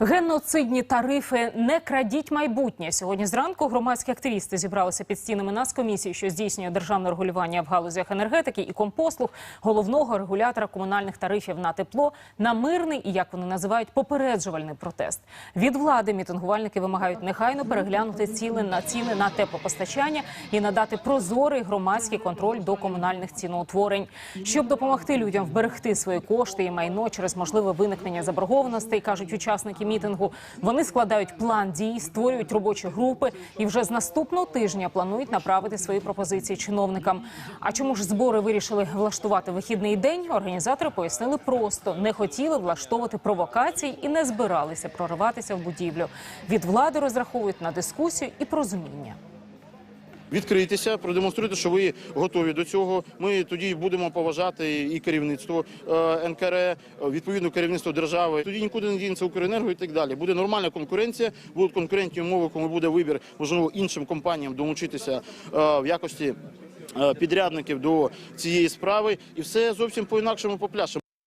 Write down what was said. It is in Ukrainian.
Геноцидні тарифи не крадіть майбутнє. Сьогодні зранку громадські активісти зібралися під стінами Нацкомісії, що здійснює державне регулювання в галузях енергетики і компослуг головного регулятора комунальних тарифів на тепло на мирний і як вони називають попереджувальний протест. Від влади мітингувальники вимагають негайно переглянути ціли на ціни на теплопостачання і надати прозорий громадський контроль до комунальних ціноутворень, щоб допомогти людям вберегти свої кошти і майно через можливе виникнення заборгованостей, кажуть учасники мітингу. Вони складають план дій, створюють робочі групи і вже з наступного тижня планують направити свої пропозиції чиновникам. А чому ж збори вирішили влаштувати вихідний день? Організатори пояснили просто не хотіли влаштовувати провокацій і не збиралися прориватися в будівлю. Від влади розраховують на дискусію і порозуміння. Відкрийтеся, продемонструйте, що ви готові до цього. Ми тоді будемо поважати і керівництво е, НКРЕ, відповідно керівництво держави. Тоді нікуди не дінеться Укренерго і так далі. Буде нормальна конкуренція, будуть конкурентні умови, коли буде вибір, можливо, іншим компаніям долучитися е, в якості е, підрядників до цієї справи, і все зовсім по інакшому попляшемо.